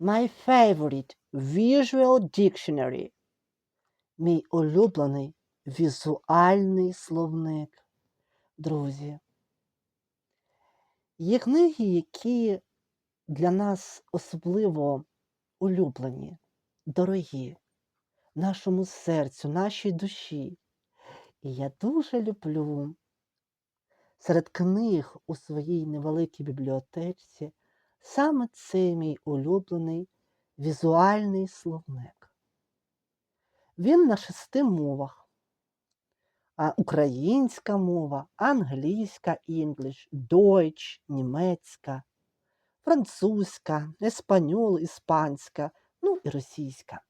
My favorite visual dictionary. Мій улюблений візуальний словник. Друзі. Є книги, які для нас особливо улюблені, дорогі, нашому серцю, нашій душі. І я дуже люблю серед книг у своїй невеликій бібліотечці саме цей мій улюблений візуальний словник. Він на шести мовах. А Українська мова, англійська English, Deutsch, німецька, французька, еспаньол, іспанська, ну і російська.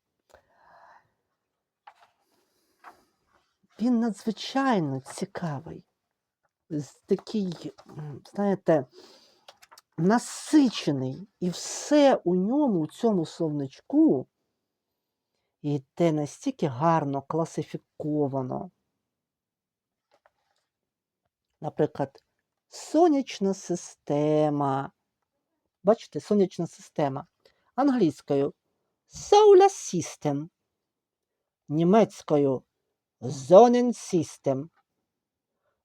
Він надзвичайно цікавий, такий, знаєте, насичений, і все у ньому, у цьому словничку, йде настільки гарно класифіковано. Наприклад, сонячна система. Бачите, сонячна система. Англійською Solar System. Німецькою Sonnensystem.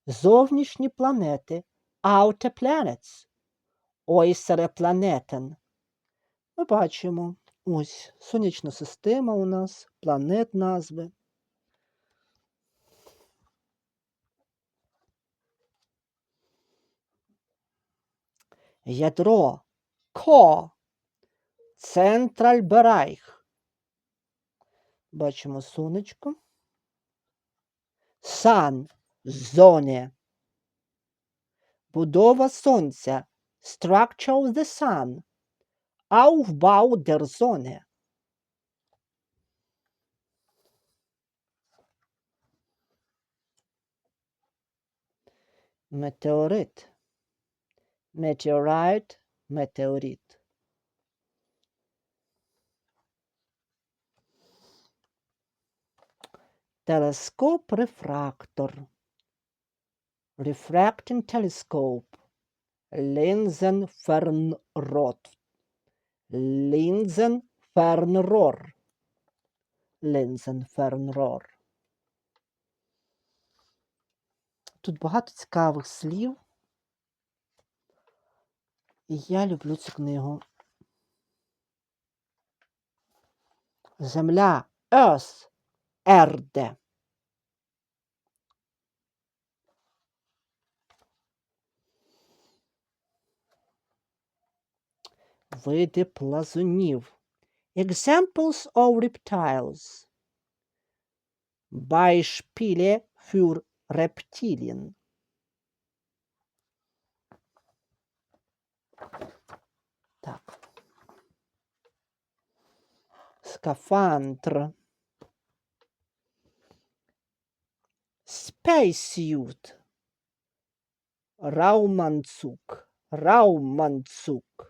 Зовнішні планети Outer Planets. Äußere Planeten. Ми бачимо ось сонячна система у нас, планет назви. Ядро Ко. Центральберайх. Бачимо сонечко. Сан зоне. Будова сонця. structure of the sun, Aufbau der Sonne. Meteorit. Meteorite, meteorit. Telescope refractor. Refracting telescope. Linsenfernrohr. Linsenfernrohr. Linsenfernrohr. Тут багато цікавих слів. І я люблю цю книгу. Земля Earth, Ерде. Види плазунів. Examples of reptiles. Beispiele für Reptilien. Так. Скафандр. Spacesuit. Рауманцук. Рауманцук.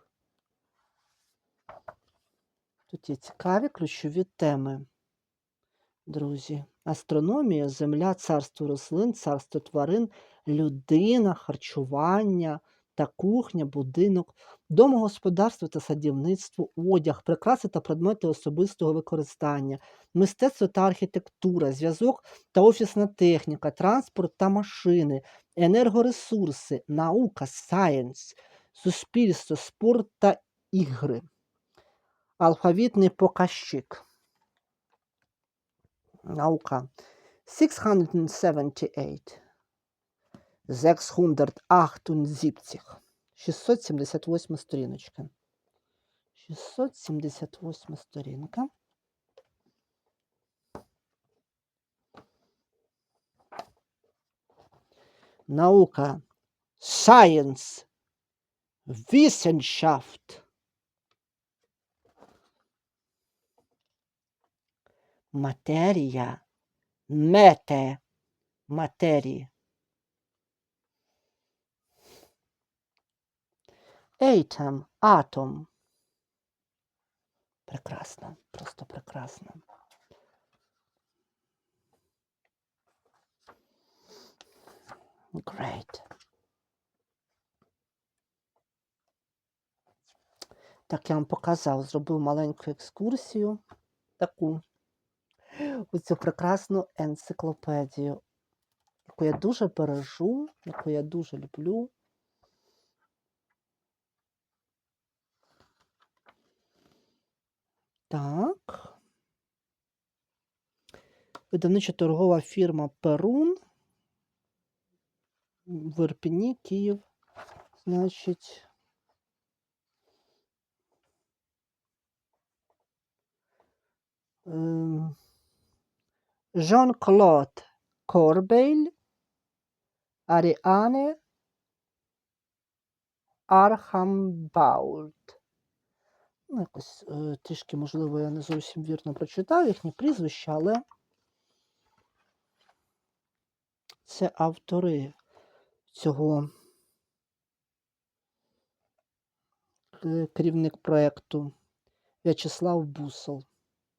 Тут є цікаві ключові теми, друзі. Астрономія, земля, царство рослин, царство тварин, людина, харчування та кухня, будинок, домогосподарство та садівництво, одяг, прикраси та предмети особистого використання, мистецтво та архітектура, зв'язок та офісна техніка, транспорт та машини, енергоресурси, наука, сайенс, суспільство, спорт та ігри. Алфавітний показчик. Наука. 678. 678. 678 сторіночка. 678 сторінка. Наука. Science. Wissenschaft. Матерія. Мете. Матерії. Atom. Атом. Прекрасно. Просто прекрасно. Great. Так, я вам показав, зробив маленьку екскурсію таку у цю прекрасну енциклопедію, яку я дуже бережу, яку я дуже люблю. Так. Видавнича торгова фірма Перун. В Ірпені, Київ. Значить. Жан-Клод Корбейль, Аріане Архамбаульт. Ну, якось е, трішки, можливо, я не зовсім вірно прочитав їхні прізвища, але це автори цього е, керівник проєкту В'ячеслав Бусол.